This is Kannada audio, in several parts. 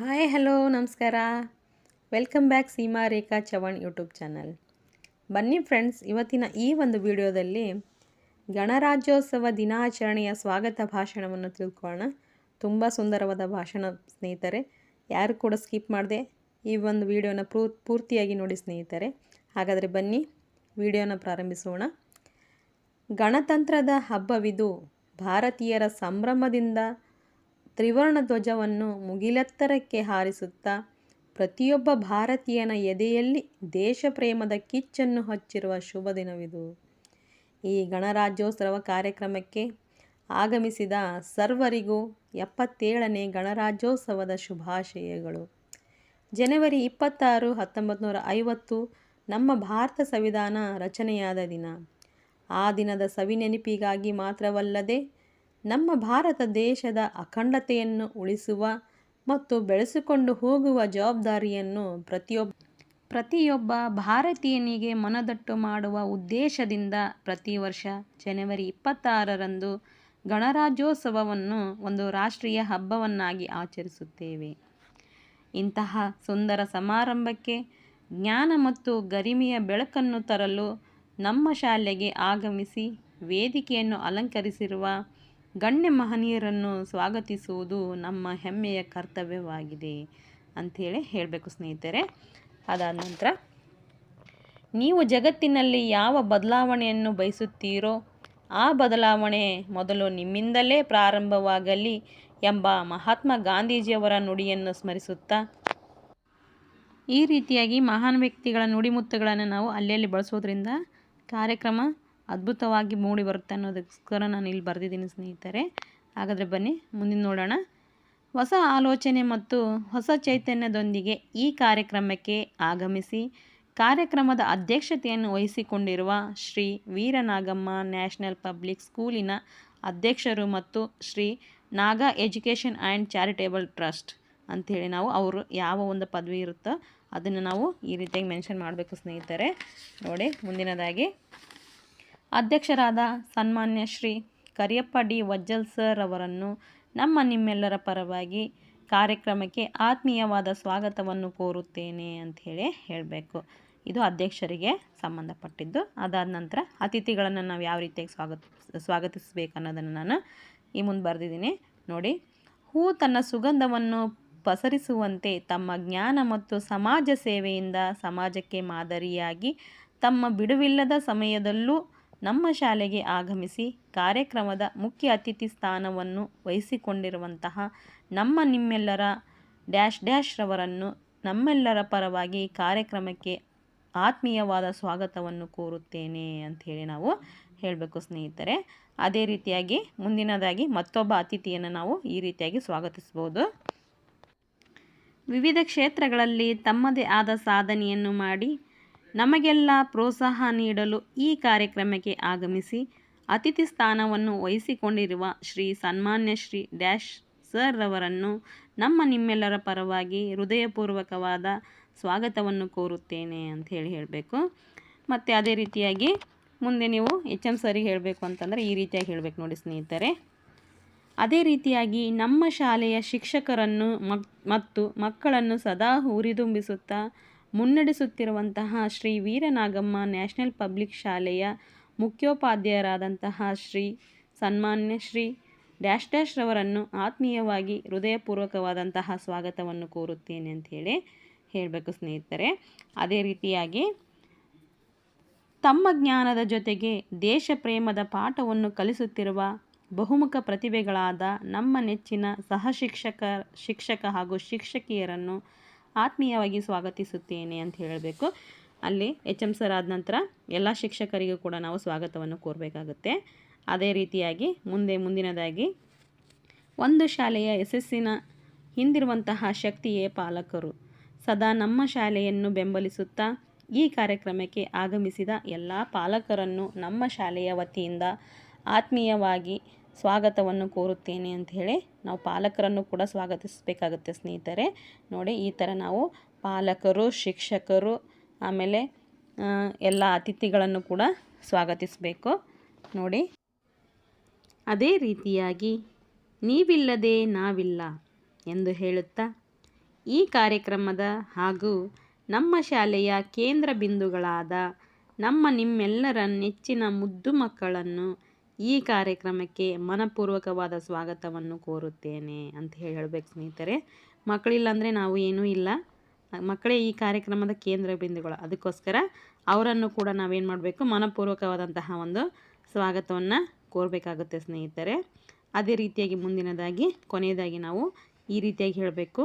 ಹಾಯ್, ಹಲೋ, ನಮಸ್ಕಾರ. Welcome back Seema Rekha Chavan YouTube channel. ಬನ್ನಿ ಫ್ರೆಂಡ್ಸ್, ಇವತ್ತಿನ ಈ ಒಂದು ವಿಡಿಯೋದಲ್ಲಿ ಗಣರಾಜ್ಯೋತ್ಸವ ದಿನಾಚರಣೆಯ ಸ್ವಾಗತ ಭಾಷಣವನ್ನು ತಿಳ್ಕೊಳ್ಳೋಣ. ತುಂಬ ಸುಂದರವಾದ ಭಾಷಣ, ಸ್ನೇಹಿತರೆ. ಯಾರು ಕೂಡ ಸ್ಕಿಪ್ ಮಾಡದೆ ಈ ಒಂದು ವಿಡಿಯೋನ ಪೂರ್ತಿಯಾಗಿ ನೋಡಿ ಸ್ನೇಹಿತರೆ. ಹಾಗಾದರೆ ಬನ್ನಿ, ವಿಡಿಯೋನ ಪ್ರಾರಂಭಿಸೋಣ. ಗಣತಂತ್ರದ ಹಬ್ಬವಿದು ಭಾರತೀಯರ ಸಂಭ್ರಮದಿಂದ ತ್ರಿವರ್ಣ ಧ್ವಜವನ್ನು ಮುಗಿಲೆತ್ತರಕ್ಕೆ ಹಾರಿಸುತ್ತಾ, ಪ್ರತಿಯೊಬ್ಬ ಭಾರತೀಯನ ಎದೆಯಲ್ಲಿ ದೇಶ ಪ್ರೇಮದ ಕಿಚ್ಚನ್ನು ಹಚ್ಚಿರುವ ಶುಭ ದಿನವಿದು. ಈ ಗಣರಾಜ್ಯೋತ್ಸವ ಕಾರ್ಯಕ್ರಮಕ್ಕೆ ಆಗಮಿಸಿದ ಸರ್ವರಿಗೂ ಎಪ್ಪತ್ತೇಳನೇ ಗಣರಾಜ್ಯೋತ್ಸವದ ಶುಭಾಶಯಗಳು. ಜನವರಿ ಇಪ್ಪತ್ತಾರು ಹತ್ತೊಂಬತ್ತು ನೂರ ಐವತ್ತು, ನಮ್ಮ ಭಾರತ ಸಂವಿಧಾನ ರಚನೆಯಾದ ದಿನ. ಆ ದಿನದ ಸವಿನೆನಪಿಗಾಗಿ ಮಾತ್ರವಲ್ಲದೆ ನಮ್ಮ ಭಾರತ ದೇಶದ ಅಖಂಡತೆಯನ್ನು ಉಳಿಸುವ ಮತ್ತು ಬೆಳೆಸಿಕೊಂಡು ಹೋಗುವ ಜವಾಬ್ದಾರಿಯನ್ನು ಪ್ರತಿಯೊಬ್ಬ ಪ್ರತಿಯೊಬ್ಬ ಭಾರತೀಯನಿಗೆ ಮನದಟ್ಟು ಮಾಡುವ ಉದ್ದೇಶದಿಂದ ಪ್ರತಿ ವರ್ಷ ಜನವರಿ ಇಪ್ಪತ್ತಾರರಂದು ಗಣರಾಜ್ಯೋತ್ಸವವನ್ನು ಒಂದು ರಾಷ್ಟ್ರೀಯ ಹಬ್ಬವನ್ನಾಗಿ ಆಚರಿಸುತ್ತೇವೆ. ಇಂತಹ ಸುಂದರ ಸಮಾರಂಭಕ್ಕೆ ಜ್ಞಾನ ಮತ್ತು ಗರಿಮೆಯ ಬೆಳಕನ್ನು ತರಲು ನಮ್ಮ ಶಾಲೆಗೆ ಆಗಮಿಸಿ ವೇದಿಕೆಯನ್ನು ಅಲಂಕರಿಸಿರುವ ಗಣ್ಯ ಮಹನೀಯರನ್ನು ಸ್ವಾಗತಿಸುವುದು ನಮ್ಮ ಹೆಮ್ಮೆಯ ಕರ್ತವ್ಯವಾಗಿದೆ ಅಂಥೇಳಿ ಹೇಳಬೇಕು ಸ್ನೇಹಿತರೆ. ಅದಾದ ನಂತರ, ನೀವು ಜಗತ್ತಿನಲ್ಲಿ ಯಾವ ಬದಲಾವಣೆಯನ್ನು ಬಯಸುತ್ತೀರೋ ಆ ಬದಲಾವಣೆ ಮೊದಲು ನಿಮ್ಮಿಂದಲೇ ಪ್ರಾರಂಭವಾಗಲಿ ಎಂಬ ಮಹಾತ್ಮ ಗಾಂಧೀಜಿಯವರ ನುಡಿಯನ್ನು ಸ್ಮರಿಸುತ್ತಾ, ಈ ರೀತಿಯಾಗಿ ಮಹಾನ್ ವ್ಯಕ್ತಿಗಳ ನುಡಿಮುತ್ತುಗಳನ್ನು ನಾವು ಅಲ್ಲಲ್ಲಿ ಬಳಸೋದ್ರಿಂದ ಕಾರ್ಯಕ್ರಮ ಅದ್ಭುತವಾಗಿ ಮೂಡಿ ಬರುತ್ತೆ ಅನ್ನೋದಕ್ಕೋಸ್ಕರ ನಾನು ಇಲ್ಲಿ ಬರೆದಿದ್ದೀನಿ ಸ್ನೇಹಿತರೆ. ಹಾಗಾದರೆ ಬನ್ನಿ, ಮುಂದಿನ ನೋಡೋಣ. ಹೊಸ ಆಲೋಚನೆ ಮತ್ತು ಹೊಸ ಚೈತನ್ಯದೊಂದಿಗೆ ಈ ಕಾರ್ಯಕ್ರಮಕ್ಕೆ ಆಗಮಿಸಿ ಕಾರ್ಯಕ್ರಮದ ಅಧ್ಯಕ್ಷತೆಯನ್ನು ವಹಿಸಿಕೊಂಡಿರುವ ಶ್ರೀ ವೀರನಾಗಮ್ಮ ನ್ಯಾಷನಲ್ ಪಬ್ಲಿಕ್ ಸ್ಕೂಲಿನ ಅಧ್ಯಕ್ಷರು ಮತ್ತು Shri Naga education and charitable trust ಅಂಥೇಳಿ ನಾವು ಅವರು ಯಾವ ಒಂದು ಪದವಿ ಇರುತ್ತೋ ಅದನ್ನು ನಾವು ಈ ರೀತಿಯಾಗಿ ಮೆನ್ಷನ್ ಮಾಡಬೇಕು ಸ್ನೇಹಿತರೆ. ನೋಡಿ, ಮುಂದಿನದಾಗಿ. ಅಧ್ಯಕ್ಷರಾದ ಸನ್ಮಾನ್ಯ ಶ್ರೀ ಕರಿಯಪ್ಪ ಡಿ ವಜ್ಜಲ್ ಸರ್ ಅವರನ್ನು ನಮ್ಮ ನಿಮ್ಮೆಲ್ಲರ ಪರವಾಗಿ ಕಾರ್ಯಕ್ರಮಕ್ಕೆ ಆತ್ಮೀಯವಾದ ಸ್ವಾಗತವನ್ನು ಕೋರುತ್ತೇನೆ ಅಂಥೇಳಿ ಹೇಳಬೇಕು. ಇದು ಅಧ್ಯಕ್ಷರಿಗೆ ಸಂಬಂಧಪಟ್ಟಿದ್ದು. ಅದಾದ ನಂತರ ಅತಿಥಿಗಳನ್ನು ನಾವು ಯಾವ ರೀತಿಯಾಗಿ ಸ್ವಾಗತ ಸ್ವಾಗತಿಸಬೇಕು ಅನ್ನೋದನ್ನು ನಾನು ಈ ಮುಂದೆ ಬರೆದಿದ್ದೀನಿ. ನೋಡಿ, ಹೂ ತನ್ನ ಸುಗಂಧವನ್ನು ಪಸರಿಸುವಂತೆ ತಮ್ಮ ಜ್ಞಾನ ಮತ್ತು ಸಮಾಜ ಸೇವೆಯಿಂದ ಸಮಾಜಕ್ಕೆ ಮಾದರಿಯಾಗಿ ತಮ್ಮ ಬಿಡುವಿಲ್ಲದ ಸಮಯದಲ್ಲೂ ನಮ್ಮ ಶಾಲೆಗೆ ಆಗಮಿಸಿ ಕಾರ್ಯಕ್ರಮದ ಮುಖ್ಯ ಅತಿಥಿ ಸ್ಥಾನವನ್ನು ವಹಿಸಿಕೊಂಡಿರುವಂತಹ ನಮ್ಮ ನಿಮ್ಮೆಲ್ಲರ ಡ್ಯಾಶ್ ಡ್ಯಾಶ್ ರವರನ್ನು ನಮ್ಮೆಲ್ಲರ ಪರವಾಗಿ ಕಾರ್ಯಕ್ರಮಕ್ಕೆ ಆತ್ಮೀಯವಾದ ಸ್ವಾಗತವನ್ನು ಕೋರುತ್ತೇನೆ ಅಂಥೇಳಿ ನಾವು ಹೇಳಬೇಕು ಸ್ನೇಹಿತರೆ. ಅದೇ ರೀತಿಯಾಗಿ ಮುಂದಿನದಾಗಿ ಮತ್ತೊಬ್ಬ ಅತಿಥಿಯನ್ನು ನಾವು ಈ ರೀತಿಯಾಗಿ ಸ್ವಾಗತಿಸ್ಬೋದು ವಿವಿಧ ಕ್ಷೇತ್ರಗಳಲ್ಲಿ ತಮ್ಮದೇ ಆದ ಸಾಧನೆಯನ್ನು ಮಾಡಿ ನಮಗೆಲ್ಲ ಪ್ರೋತ್ಸಾಹ ನೀಡಲು ಈ ಕಾರ್ಯಕ್ರಮಕ್ಕೆ ಆಗಮಿಸಿ ಅತಿಥಿ ಸ್ಥಾನವನ್ನು ವಹಿಸಿಕೊಂಡಿರುವ ಶ್ರೀ ಸನ್ಮಾನ್ಯ ಶ್ರೀ ಡ್ಯಾಶ್ ಸರ್ ರವರನ್ನು ನಮ್ಮ ನಿಮ್ಮೆಲ್ಲರ ಪರವಾಗಿ ಹೃದಯಪೂರ್ವಕವಾದ ಸ್ವಾಗತವನ್ನು ಕೋರುತ್ತೇನೆ ಅಂತ ಹೇಳಿ ಹೇಳಬೇಕು. ಮತ್ತು ಅದೇ ರೀತಿಯಾಗಿ ಮುಂದೆ ನೀವು ಎಚ್ ಎಂ ಸರಿಗೆ ಹೇಳಬೇಕು ಅಂತಂದರೆ ಈ ರೀತಿಯಾಗಿ ಹೇಳಬೇಕು ನೋಡಿ ಸ್ನೇಹಿತರೆ. ಅದೇ ರೀತಿಯಾಗಿ ನಮ್ಮ ಶಾಲೆಯ ಶಿಕ್ಷಕರನ್ನು ಮತ್ತು ಮಕ್ಕಳನ್ನು ಸದಾ ಹುರಿದುಂಬಿಸುತ್ತಾ ಮುನ್ನಡೆಸುತ್ತಿರುವಂತಹ ಶ್ರೀ ವೀರನಾಗಮ್ಮ ನ್ಯಾಷನಲ್ ಪಬ್ಲಿಕ್ ಶಾಲೆಯ ಮುಖ್ಯೋಪಾಧ್ಯಾಯರಾದಂತಹ ಶ್ರೀ ಸನ್ಮಾನ್ಯ ಶ್ರೀ ಡ್ಯಾಶ್ ಡ್ಯಾಶ್ ರವರನ್ನು ಆತ್ಮೀಯವಾಗಿ ಹೃದಯಪೂರ್ವಕವಾದಂತಹ ಸ್ವಾಗತವನ್ನು ಕೋರುತ್ತೇನೆ ಅಂಥೇಳಿ ಹೇಳಬೇಕು ಸ್ನೇಹಿತರೆ. ಅದೇ ರೀತಿಯಾಗಿ ತಮ್ಮ ಜ್ಞಾನದ ಜೊತೆಗೆ ದೇಶ ಪ್ರೇಮದ ಪಾಠವನ್ನು ಕಲಿಸುತ್ತಿರುವ ಬಹುಮುಖ ಪ್ರತಿಭೆಗಳಾದ ನಮ್ಮ ನೆಚ್ಚಿನ ಸಹ ಶಿಕ್ಷಕ ಶಿಕ್ಷಕ ಹಾಗೂ ಶಿಕ್ಷಕಿಯರನ್ನು ಆತ್ಮೀಯವಾಗಿ ಸ್ವಾಗತಿಸುತ್ತೇನೆ ಅಂತ ಹೇಳಬೇಕು. ಅಲ್ಲಿ ಎಚ್ ಎಂ ಸರ್ ಆದ ನಂತರ ಎಲ್ಲ ಶಿಕ್ಷಕರಿಗೂ ಕೂಡ ನಾವು ಸ್ವಾಗತವನ್ನು ಕೋರಬೇಕಾಗುತ್ತೆ. ಅದೇ ರೀತಿಯಾಗಿ ಮುಂದೆ ಮುಂದಿನದಾಗಿ, ಒಂದು ಶಾಲೆಯ ಯಶಸ್ಸಿನ ಹಿಂದಿರುವಂತಹ ಶಕ್ತಿಯೇ ಪಾಲಕರು. ಸದಾ ನಮ್ಮ ಶಾಲೆಯನ್ನು ಬೆಂಬಲಿಸುತ್ತಾ ಈ ಕಾರ್ಯಕ್ರಮಕ್ಕೆ ಆಗಮಿಸಿದ ಎಲ್ಲ ಪಾಲಕರನ್ನು ನಮ್ಮ ಶಾಲೆಯ ವತಿಯಿಂದ ಆತ್ಮೀಯವಾಗಿ ಸ್ವಾಗತವನ್ನು ಕೋರುತ್ತೇನೆ ಅಂತ ಹೇಳಿ ನಾವು ಪಾಲಕರನ್ನು ಕೂಡ ಸ್ವಾಗತಿಸಬೇಕಾಗುತ್ತೆ ಸ್ನೇಹಿತರೆ. ನೋಡಿ, ಈ ಥರ ನಾವು ಪಾಲಕರು, ಶಿಕ್ಷಕರು, ಆಮೇಲೆ ಎಲ್ಲ ಅತಿಥಿಗಳನ್ನು ಕೂಡ ಸ್ವಾಗತಿಸಬೇಕು. ನೋಡಿ, ಅದೇ ರೀತಿಯಾಗಿ ನೀವಿಲ್ಲದೆ ನಾವಿಲ್ಲ ಎಂದು ಹೇಳುತ್ತಾ, ಈ ಕಾರ್ಯಕ್ರಮದ ಹಾಗೂ ನಮ್ಮ ಶಾಲೆಯ ಕೇಂದ್ರ ಬಿಂದುಗಳಾದ ನಮ್ಮ ನಿಮ್ಮೆಲ್ಲರ ನೆಚ್ಚಿನ ಮುದ್ದು ಮಕ್ಕಳನ್ನು ಈ ಕಾರ್ಯಕ್ರಮಕ್ಕೆ ಮನಪೂರ್ವಕವಾದ ಸ್ವಾಗತವನ್ನು ಕೋರುತ್ತೇನೆ ಅಂತ ಹೇಳಿ ಹೇಳ್ಬೇಕು ಸ್ನೇಹಿತರೆ. ಮಕ್ಕಳಿಲ್ಲ ಅಂದರೆ ನಾವು ಏನೂ ಇಲ್ಲ. ಮಕ್ಕಳೇ ಈ ಕಾರ್ಯಕ್ರಮದ ಕೇಂದ್ರ ಬಿಂದುಗಳು. ಅದಕ್ಕೋಸ್ಕರ ಅವರನ್ನು ಕೂಡ ನಾವೇನು ಮಾಡಬೇಕು? ಮನಪೂರ್ವಕವಾದಂತಹ ಒಂದು ಸ್ವಾಗತವನ್ನು ಕೋರಬೇಕಾಗುತ್ತೆ ಸ್ನೇಹಿತರೆ. ಅದೇ ರೀತಿಯಾಗಿ ಮುಂದಿನದಾಗಿ, ಕೊನೆಯದಾಗಿ ನಾವು ಈ ರೀತಿಯಾಗಿ ಹೇಳಬೇಕು.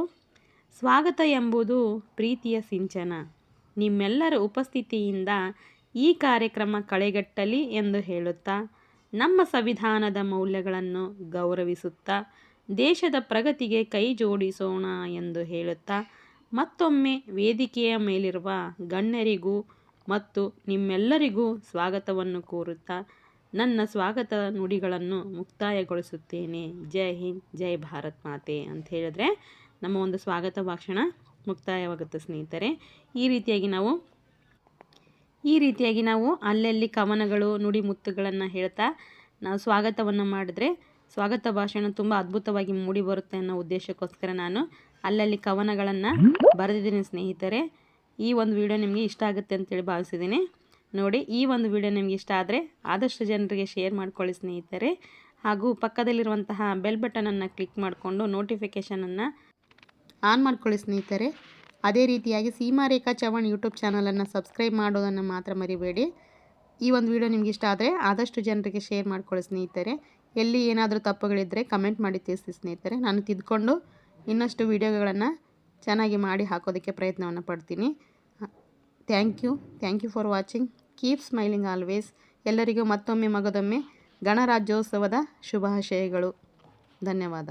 ಸ್ವಾಗತ ಎಂಬುದು ಪ್ರೀತಿಯ ಸಿಂಚನ. ನಿಮ್ಮೆಲ್ಲರ ಉಪಸ್ಥಿತಿಯಿಂದ ಈ ಕಾರ್ಯಕ್ರಮ ಕಳೆಗಟ್ಟಲಿ ಎಂದು ಹೇಳುತ್ತಾ ನಮ್ಮ ಸಂವಿಧಾನದ ಮೌಲ್ಯಗಳನ್ನು ಗೌರವಿಸುತ್ತಾ, ದೇಶದ ಪ್ರಗತಿಗೆ ಕೈ ಜೋಡಿಸೋಣ ಎಂದು ಹೇಳುತ್ತಾ, ಮತ್ತೊಮ್ಮೆ ವೇದಿಕೆಯ ಮೇಲಿರುವ ಗಣ್ಯರಿಗೂ ಮತ್ತು ನಿಮ್ಮೆಲ್ಲರಿಗೂ ಸ್ವಾಗತವನ್ನು ಕೋರುತ್ತಾ, ನನ್ನ ಸ್ವಾಗತ ನುಡಿಗಳನ್ನು ಮುಕ್ತಾಯಗೊಳಿಸುತ್ತೇನೆ. ಜೈ ಹಿಂದ್, ಜೈ ಭಾರತ್ ಮಾತೆ ಅಂತ ಹೇಳಿದ್ರೆ ನಮ್ಮ ಒಂದು ಸ್ವಾಗತ ಭಾಷಣ ಮುಕ್ತಾಯವಾಗುತ್ತೆ ಸ್ನೇಹಿತರೆ. ಈ ರೀತಿಯಾಗಿ ನಾವು ಈ ರೀತಿಯಾಗಿ ನಾವು ಅಲ್ಲಲ್ಲಿ ಕವನಗಳು, ನುಡಿಮುತ್ತುಗಳನ್ನು ಹೇಳ್ತಾ ನಾವು ಸ್ವಾಗತವನ್ನು ಮಾಡಿದ್ರೆ ಸ್ವಾಗತ ಭಾಷಣ ತುಂಬ ಅದ್ಭುತವಾಗಿ ಮೂಡಿ ಬರುತ್ತೆ ಅನ್ನೋ ಉದ್ದೇಶಕ್ಕೋಸ್ಕರ ನಾನು ಅಲ್ಲಲ್ಲಿ ಕವನಗಳನ್ನು ಬರೆದಿದ್ದೀನಿ ಸ್ನೇಹಿತರೆ. ಈ ಒಂದು ವಿಡಿಯೋ ನಿಮಗೆ ಇಷ್ಟ ಆಗುತ್ತೆ ಅಂತೇಳಿ ಭಾವಿಸಿದ್ದೀನಿ. ನೋಡಿ, ಈ ಒಂದು ವಿಡಿಯೋ ನಿಮಗೆ ಇಷ್ಟ ಆದರೆ ಆದಷ್ಟು ಜನರಿಗೆ ಶೇರ್ ಮಾಡ್ಕೊಳ್ಳಿ ಸ್ನೇಹಿತರೆ. ಹಾಗೂ ಪಕ್ಕದಲ್ಲಿರುವಂತಹ ಬೆಲ್ ಬಟನನ್ನು ಕ್ಲಿಕ್ ಮಾಡಿಕೊಂಡು ನೋಟಿಫಿಕೇಷನನ್ನು ಆನ್ ಮಾಡ್ಕೊಳ್ಳಿ ಸ್ನೇಹಿತರೆ. ಅದೇ ರೀತಿಯಾಗಿ ಸೀಮಾರೇಖಾ ಚವಣ್ ಯೂಟ್ಯೂಬ್ ಚಾನಲನ್ನು ಸಬ್ಸ್ಕ್ರೈಬ್ ಮಾಡೋದನ್ನು ಮಾತ್ರ ಮರಿಬೇಡಿ. ಈ ಒಂದು ವಿಡಿಯೋ ನಿಮ್ಗೆ ಇಷ್ಟ ಆದರೆ ಆದಷ್ಟು ಜನರಿಗೆ ಶೇರ್ ಮಾಡ್ಕೊಳ್ಳಿ ಸ್ನೇಹಿತರೆ. ಎಲ್ಲಿ ಏನಾದರೂ ತಪ್ಪುಗಳಿದ್ದರೆ ಕಮೆಂಟ್ ಮಾಡಿ ತಿಳಿಸಿ ಸ್ನೇಹಿತರೆ. ನಾನು ತಿದ್ಕೊಂಡು ಇನ್ನಷ್ಟು ವಿಡಿಯೋಗಳನ್ನು ಚೆನ್ನಾಗಿ ಮಾಡಿ ಹಾಕೋದಕ್ಕೆ ಪ್ರಯತ್ನವನ್ನು ಪಡ್ತೀನಿ. Thank you. Thank you for watching. Keep smiling always. ಎಲ್ಲರಿಗೂ ಮತ್ತೊಮ್ಮೆ ಮಗದೊಮ್ಮೆ ಗಣರಾಜ್ಯೋತ್ಸವದ ಶುಭಾಶಯಗಳು. ಧನ್ಯವಾದ.